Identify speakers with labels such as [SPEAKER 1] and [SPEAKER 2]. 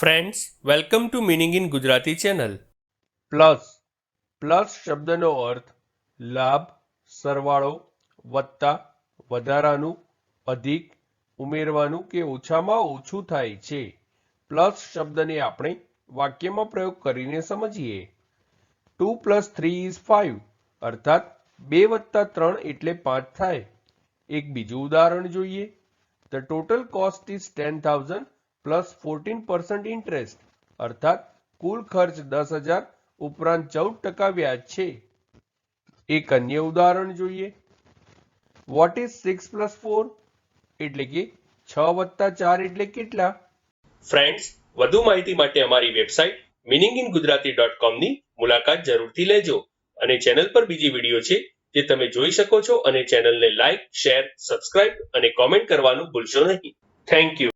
[SPEAKER 1] Friends welcome to meaning in Gujarati channel
[SPEAKER 2] plus plus શબ્દનો અર્થ લાભ, સરવાળો, વત્તા, વધારાનું, અધિક, ઉમેરવાનું કે ઓછામાં ઓછું થાય છે. પ્લસ શબ્દને આપણે વાક્યમાં પ્રયોગ કરીને સમજીએ. Two plus three is five અર્થાત બે વત્તા ત્રણ એટલે પાંચ થાય. એક બીજું ઉદાહરણ જોઈએ. The total cost is ten thousand plus fourteen percent interest અર્થાત કુલ ખર્ચ દસ હજાર ઉપરાંત ચૌદ ટકા વ્યાજ છે. એક અન્ય ઉદાહરણ જોઈએ. What is six plus four એટલે કે છ વત્તા ચાર એટલે કેટલા?
[SPEAKER 1] ફ્રેન્ડ્સ વધુ માહિતી માટે અમારી website meaning in Gujarati dot કોમની મુલાકાત જરૂરથી લેજો અને ચેનલ પર બીજી વીડિયો છે જે તમે જોઈ શકો છો અને ચેનલને લાઇક શેર સબસ્ક્રાઇબ અને કોમેન્ટ કરવાનું ભૂલશો નહીં. Thank you